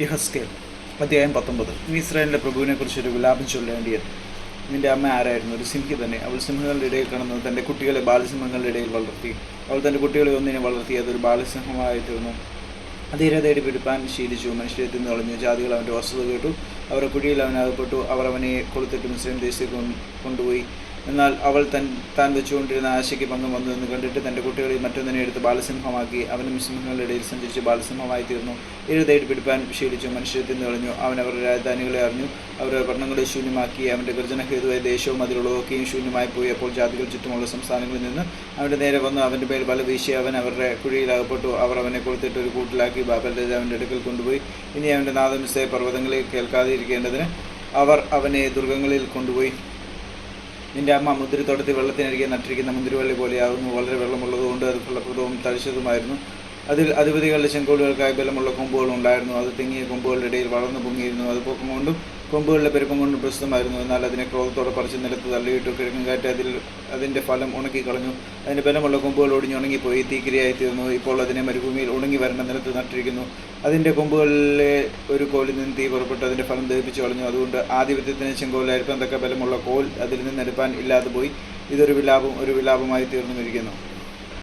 യഹസ്കേൽ അധ്യായം പത്തൊമ്പത്. ഇസ്രായേലിന്റെ പ്രഭുവിനെ കുറിച്ചൊരു വിലാപം ചൊല്ലേണ്ടിയത്. നിന്റെ അമ്മ ആരായിരുന്നു? ഒരു സിംഹി തന്നെ. അവൾ സിംഹങ്ങളുടെ ഇടയിൽ കിടന്നത് തന്റെ കുട്ടികളെ ബാലസിംഹങ്ങളുടെ ഇടയിൽ വളർത്തി. അവൾ തന്റെ കുട്ടികളെ ഒന്നിനെ വളർത്തി. അതൊരു ബാലസിംഹമായി തീർന്നു ധീര തേടി പിടിപ്പാൻ ശീലിച്ചു. മനുഷ്യരെ തിന്നു കളഞ്ഞു ജാതികൾ അവന്റെ വസ്തുത കേട്ടു. അവരുടെ കുഴിയിൽ അവൻ അകപ്പെട്ടു. അവർ അവനെ കൊളുത്തിട്ട് മുസ്ലിം ദേശത്തേക്ക് കൊണ്ടുപോയി. എന്നാൽ അവൾ തൻ താൻ വെച്ചുകൊണ്ടിരുന്ന ആശയ്ക്ക് പങ്കം വന്നു എന്ന് കണ്ടിട്ട് തന്റെ കുട്ടികളിൽ മറ്റൊന്നിനെ എടുത്ത് ബാലസിംഹമാക്കി. അവനും സിംഹങ്ങളുടെ ഇടയിൽ സഞ്ചരിച്ച് ബാലസിംഹമായി തീർന്നു. എഴുതേട്ട് തേടി പിടിപ്പാൻ ശീലിച്ചു മനുഷ്യരെ തിന്നു കളഞ്ഞു അവൻ അവരുടെ രാജധാനികളെ അറിഞ്ഞു. അവരുടെ ഭരണങ്ങളെ ശൂന്യമാക്കി. അവന്റെ ഗർജനഹേതുവായ ദേശവും അതിലുള്ളതൊക്കെയും ശൂന്യമായി പോയി. അപ്പോൾ ജാതികൾ ചുറ്റുമുള്ള സംസ്ഥാനങ്ങളിൽ നിന്ന് അവന്റെ നേരെ വന്നു. അവന്റെ മേൽ ബല വീശി അവൻ അവരുടെ കുഴിയിൽ അകപ്പെട്ടു അവർ അവനെ കൊടുത്തിട്ട് ഒരു കൂട്ടിലാക്കി ബാബൽ രാജാവിന്റെ അടുക്കൽ കൊണ്ടുപോയി. ഇനി അവന്റെ നാദമിസയെ പർവതങ്ങളിൽ കേൾക്കാതെ ഇരിക്കേണ്ടതിന് അവർ അവനെ ദുർഗങ്ങളിൽ കൊണ്ടുപോയി. നിന്റെ അമ്മ മുന്തിരിത്തോട്ടത്തിൽ വെള്ളത്തിനരികെ നട്ടിരിക്കുന്ന മുന്തിരിവള്ളി പോലെയാകുന്നു വളരെ വെള്ളമുള്ളതുകൊണ്ട് അത് ഫലപ്രദവും തഴിച്ചതുമായിരുന്നു അതിൽ അധിപതികളുടെ ചെങ്കോലുകൾക്കായി ബലമുള്ള കൊമ്പുകൾ ഉണ്ടായിരുന്നു. അത് തിങ്ങിയ കൊമ്പുകളുടെ ഇടയിൽ വളർന്നു പൊങ്ങിയിരുന്നു. അത് പൊക്കം കൊണ്ടും കൊമ്പുകളുടെ പെരുപ്പം കൊണ്ടും പ്രസിദ്ധമായിരുന്നു എന്നാൽ അതിനെ ക്രോധത്തോടെ പറിച്ച് നിലത്ത് തള്ളിയിട്ടു കാറ്റ് അതിൽ അതിന്റെ ഫലം ഉണക്കിക്കളഞ്ഞു. അതിന്റെ ബലമുള്ള കൊമ്പുകൾ ഒടിഞ്ഞ് ഉണങ്ങിപ്പോയി. തീക്കിരയായി തീർന്നു. ഇപ്പോൾ അതിനെ മരുഭൂമിയിൽ ഉണങ്ങി വരേണ്ട നിലത്ത് നട്ടിരിക്കുന്നു. അതിന്റെ കൊമ്പുകളിലെ ഒരു കോലിൽ നിന്ന് തീ പുറപ്പെട്ട്. അതിന്റെ ഫലം ദഹിപ്പിച്ചു കളഞ്ഞു. അതുകൊണ്ട് ആധിപത്യത്തിന് ചെങ്കോലായിരിക്കും തക്ക ബലമുള്ള കോൽ അതിൽ നിന്ന് എടുപ്പാൻ ഇല്ലാതെ പോയി. ഇതൊരു വിലാപം ഒരു വിലാപമായി തീർന്നുമിരിക്കുന്നു.